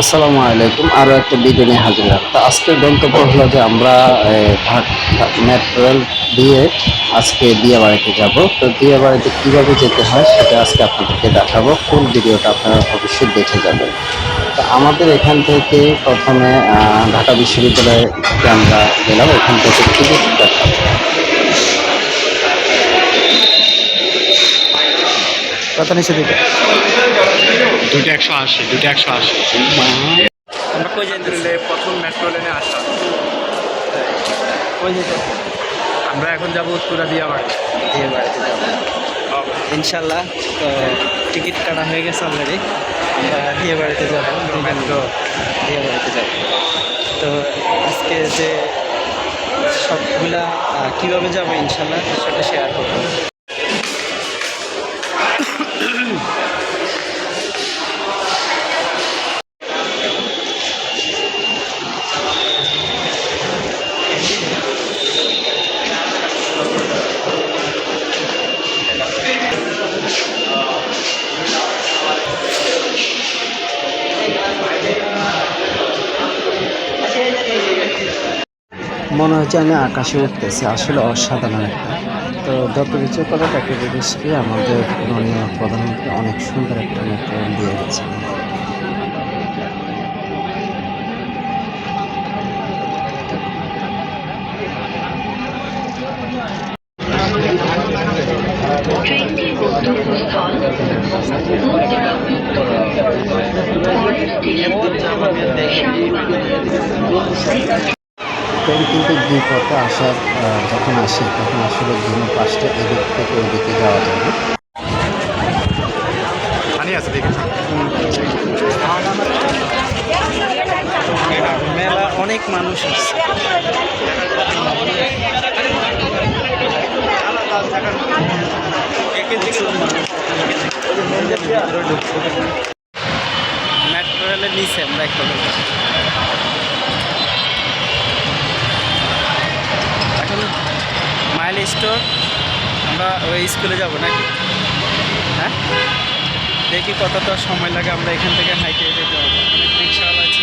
আসসালামু আলাইকুম আরও একটা ভিডিও নিয়ে হাজির তো আজকের গন্তব্য হলো যে আমরা মেট্রো দিয়ে আজকে বিয়ে বাড়িতে যাব। তো বিয়ে বাড়িতে কীভাবে যেতে হয় সেটা আজকে আপনাদেরকে দেখাবো। ফুল ভিডিওটা আপনারা অবশ্যই দেখে যাবেন। তো আমাদের এখান থেকে প্রথমে ঢাকা বিশ্ববিদ্যালয়ে আমরা গেলাম, এখান থেকে টিকিট কাটলাম কত নিচে দুইটা একশো আশি দুইটা একশো আশি। আমরা কই প্রথম মেট্রো লেনে আসা। কই যেতে আমরা এখন যাব উত্তরা দিয়া বাড়ি বিয়ে বাড়িতে যাব। ইনশাল্লাহ তো টিকিট কাটা হয়ে গেছে অলরেডি আমরা বিয়ে বাড়িতে যাব। মেট্রো বিয়ে বাড়িতে যাব। তো আজকে যে সবগুলা কীভাবে যাব ইনশাল্লাহ সেটা শেয়ার করব। মনে হচ্ছে আমি আকাশে উঠতেছি, আসলে অসাধারণ একটা। তো করে তাকে বিদেশকে আমাদের মাননীয় প্রধানমন্ত্রী অনেক সুন্দর একটা মেট্রো দিয়ে গেছে ট্রেন কিন্তু দুই পথে আসার যখন আসে তখন আসলে দুনো পাশটা এদিক থেকে ওইদিকে যাওয়া যায়। না আছে দেখেছি মেলা অনেক মানুষ আছে। মেট্রো রেলের নিচে আমরা একটা স্টোর আমরা ওই স্কুলে যাব নাকি? হ্যাঁ? দেখি কতটা সময় লাগে, আমরা এখান থেকে হাইটে যেতে হবে অনেক রিক্সাওয়ালা ছিলেন